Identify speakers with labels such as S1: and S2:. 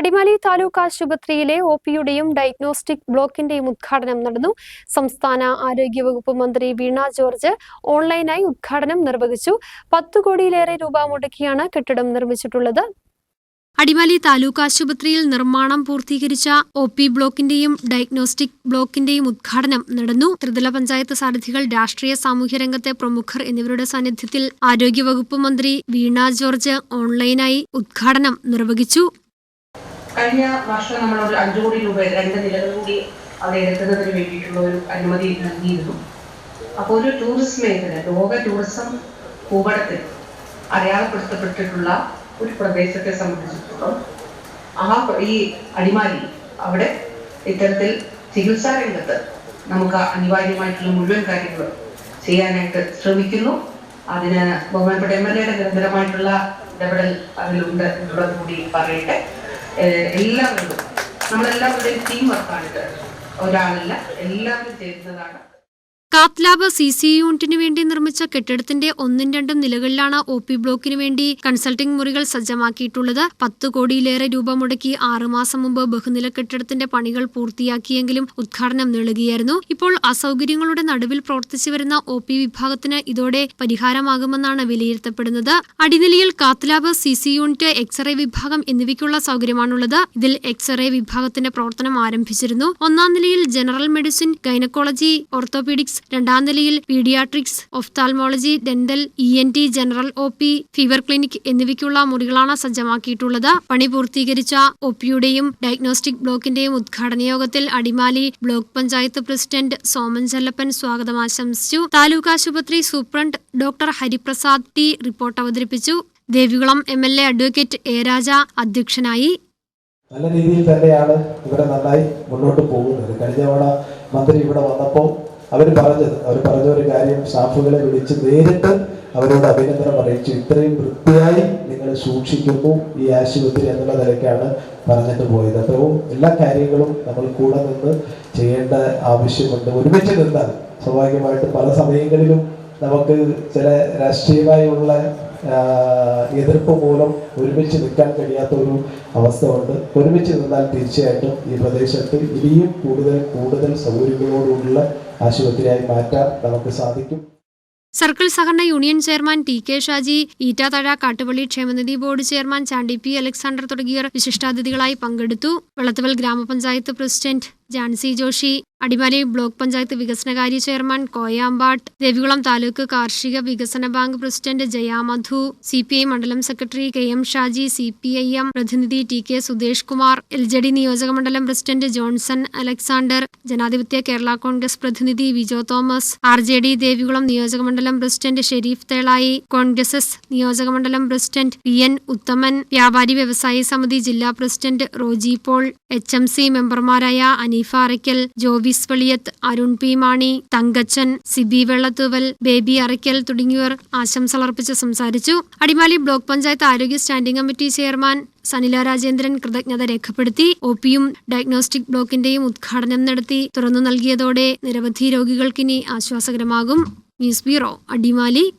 S1: അടിമാലി താലൂക്ക് ആശുപത്രിയിലെ ഒ പിയുടെയും ഡയഗ്നോസ്റ്റിക് ബ്ലോക്കിന്റെയും ഉദ്ഘാടനം നടന്നു. സംസ്ഥാന ആരോഗ്യവകുപ്പ് മന്ത്രി വീണ ജോർജ് ഓൺലൈനായി ഉദ്ഘാടനം നിർവഹിച്ചു. പത്തു കോടിയിലേറെ രൂപ മുടക്കിയാണ് കെട്ടിടം നിർമ്മിച്ചിട്ടുള്ളത്. അടിമാലി താലൂക്ക് ആശുപത്രിയിൽ നിർമ്മാണം പൂർത്തീകരിച്ച ഒ പി ബ്ലോക്കിന്റെയും ഡയഗ്നോസ്റ്റിക് ബ്ലോക്കിന്റെയും ഉദ്ഘാടനം നടന്നു. ത്രിതല പഞ്ചായത്ത് സാരഥികൾ രാഷ്ട്രീയ സാമൂഹ്യ രംഗത്തെ പ്രമുഖർ എന്നിവരുടെ സാന്നിധ്യത്തിൽ ആരോഗ്യവകുപ്പ് മന്ത്രി വീണ ജോർജ് ഓൺലൈനായി ഉദ്ഘാടനം നിർവഹിച്ചു.
S2: കഴിഞ്ഞ വർഷം നമ്മൾ ഒരു അഞ്ചു കോടി രൂപ രണ്ട് നിലകൾ കൂടി അവിടെ എടുക്കുന്നതിന് വേണ്ടിയിട്ടുള്ള ഒരു അനുമതി നൽകിയിരുന്നു. അപ്പോൾ ഒരു ടൂറിസ്റ്റ് മേഖല ലോക ടൂറിസം ഭൂപടത്തിൽ അടയാളപ്പെടുത്തപ്പെട്ടിട്ടുള്ള ഒരു പ്രദേശത്തെ സംബന്ധിച്ചിടത്തോളം ആ ഈ അടിമാലി അവിടെ ഇത്തരത്തിൽ ചികിത്സാ രംഗത്ത് നമുക്ക് അനിവാര്യമായിട്ടുള്ള മുഴുവൻ കാര്യങ്ങളും ചെയ്യാനായിട്ട് ശ്രമിക്കുന്നു. അതിന് ബഹുമാനപ്പെട്ട എം എൽ എയുടെ നിരന്തരമായിട്ടുള്ള ഇടപെടൽ അതിലുണ്ട് എന്നുള്ളത് കൂടി പറയട്ടെ. എല്ലാവരും നമ്മളെല്ലാവരുടെയും ടീം വർക്കാണിത് ഒരാളല്ല എല്ലാവരും ചേരുന്നതാണ്
S1: കാത്ത് ലാബ് സി സി യൂണിറ്റിന് വേണ്ടി നിർമ്മിച്ച കെട്ടിടത്തിന്റെ ഒന്നും രണ്ടും നിലകളിലാണ് ഒ പി ബ്ലോക്കിന് വേണ്ടി കൺസൾട്ടിംഗ് മുറികൾ സജ്ജമാക്കിയിട്ടുള്ളത്. പത്ത് കോടിയിലേറെ രൂപ മുടക്കി ആറുമാസം മുമ്പ് ബഹുനില കെട്ടിടത്തിന്റെ പണികൾ പൂർത്തിയാക്കിയെങ്കിലും ഉദ്ഘാടനം നീളുകയായിരുന്നു. ഇപ്പോൾ അസൗകര്യങ്ങളുടെ നടുവിൽ പ്രവർത്തിച്ചു വരുന്ന ഒ പി വിഭാഗത്തിന് ഇതോടെ പരിഹാരമാകുമെന്നാണ് വിലയിരുത്തപ്പെടുന്നത്. അടിനിലയിൽ cath lab C C unit X ray വിഭാഗം എന്നിവയ്ക്കുള്ള സൗകര്യമാണുള്ളത്. ഇതിൽ എക്സ്റേ വിഭാഗത്തിന്റെ പ്രവർത്തനം ആരംഭിച്ചിരുന്നു. ഒന്നാം നിലയിൽ ജനറൽ മെഡിസിൻ ഗൈനക്കോളജി ഓർത്തോപീഡിക്സ് രണ്ടാം നിലയിൽ paediatrics ophthalmology dental E N T general O P fever clinic എന്നിവയ്ക്കുള്ള മുറികളാണ് സജ്ജമാക്കിയിട്ടുള്ളത്. പണി പൂർത്തീകരിച്ച ഒ പിയുടെയും ഡയഗ്നോസ്റ്റിക് ബ്ലോക്കിന്റെയും ഉദ്ഘാടന യോഗത്തിൽ അടിമാലി ബ്ലോക്ക് പഞ്ചായത്ത് പ്രസിഡന്റ് സോമൻ ചെല്ലപ്പൻ സ്വാഗതം ആശംസിച്ചു. താലൂക്ക് ആശുപത്രി superintendent doctor Hariprasad T report അവതരിപ്പിച്ചു. Devikulam M L A advocate A Raja അധ്യക്ഷനായി.
S3: നല്ല രീതിയിൽ തന്നെയാണ് ഇവിടെ നന്നായി മുന്നോട്ട് പോകുന്നത്. കഴിഞ്ഞ തവണ മന്ത്രി ഇവിടെ വന്നപ്പോൾ അവർ പറഞ്ഞത് അവർ പറഞ്ഞ ഒരു കാര്യം സ്റ്റാഫുകളെ വിളിച്ച് നേരിട്ട് അവരോട് അഭിനന്ദനം അറിയിച്ചു. ഇത്രയും വൃത്തിയായി നിങ്ങൾ സൂക്ഷിക്കുന്നു ഈ ആശുപത്രി എന്നുള്ള നിലയ്ക്കാണ് പറഞ്ഞിട്ട് പോയത്. അപ്പോൾ എല്ലാ കാര്യങ്ങളും നമ്മൾ കൂടെ നിന്ന് ചെയ്യേണ്ട ആവശ്യമുണ്ട്. ഒരുമിച്ച് നിന്നാൽ സ്വാഭാവികമായിട്ട് പല സമയങ്ങളിലും നമുക്ക് ചില രാഷ്ട്രീയമായുള്ള എതിർപ്പ് മൂലം ഒരുമിച്ച് നിൽക്കാൻ കഴിയാത്ത ഒരു അവസ്ഥ ഉണ്ട്. ഒരുമിച്ച് നിന്നാൽ തീർച്ചയായിട്ടും ഈ പ്രദേശത്ത് ഇനിയും കൂടുതൽ കൂടുതൽ സൗകര്യങ്ങളോടുള്ള ആശുപത്രിയായി മാറ്റാൻ നമുക്ക് സാധിക്കും.
S1: സർക്കിൾ സഹകരണ union chairman T K Shaji ഈറ്റാതഴ Kattupalli ക്ഷേമനിധി board chairman Chandy P Alexander തുടങ്ങിയവർ വിശിഷ്ടാതിഥികളായി പങ്കെടുത്തു. വെള്ളത്തവൽ ഗ്രാമപഞ്ചായത്ത് പ്രസിഡന്റ് ജാൻസി ജോഷി അടിമാലി ബ്ലോക്ക് പഞ്ചായത്ത് വികസനകാര്യ ചെയർമാൻ കോയാമ്പാട്ട് രവികുളം താലൂക്ക് കാർഷിക വികസന bank president Jayamadhu C P I മണ്ഡലം secretary K M Shaji C P I M പ്രതിനിധി T K Sudhesh Kumar L J D നിയോജക മണ്ഡലം പ്രസിഡന്റ് ജോൺസൺ അലക്സാണ്ടർ ജനാധിപത്യ കേരള കോൺഗ്രസ് പ്രതിനിധി Vijo Thomas R J D Devikulam നിയോജക മണ്ഡലം പ്രസിഡന്റ് ഷെരീഫ് തേളായി കോൺഗ്രസ് എസ് നിയോജക മണ്ഡലം പ്രസിഡന്റ് പി എൻ ഉത്തമൻ വ്യാപാരി വ്യവസായി സമിതി ജില്ലാ president Roji Paul H M C മെമ്പർമാരായ അനീഫ അറയ്ക്കൽ ജോവിസ് വെളിയത്ത് അരുൺ പി മാണി തങ്കച്ചൻ സിബി വെള്ളത്തൂവൽ ബേബി അറയ്ക്കൽ തുടങ്ങിയവർ ആശംസകളർപ്പിച്ച് സംസാരിച്ചു. അടിമാലി ബ്ലോക്ക് പഞ്ചായത്ത് ആരോഗ്യ standing committee chairman Sanila Rajendran കൃതജ്ഞത രേഖപ്പെടുത്തി. ഒ പിയും ഡയഗ്നോസ്റ്റിക് ബ്ലോക്കിന്റെയും ഉദ്ഘാടനം നടത്തി. തുറന്നു നൽകിയതോടെ നിരവധി രോഗികൾക്കിനി ആശ്വാസകരമാകും. News bureau Adimali.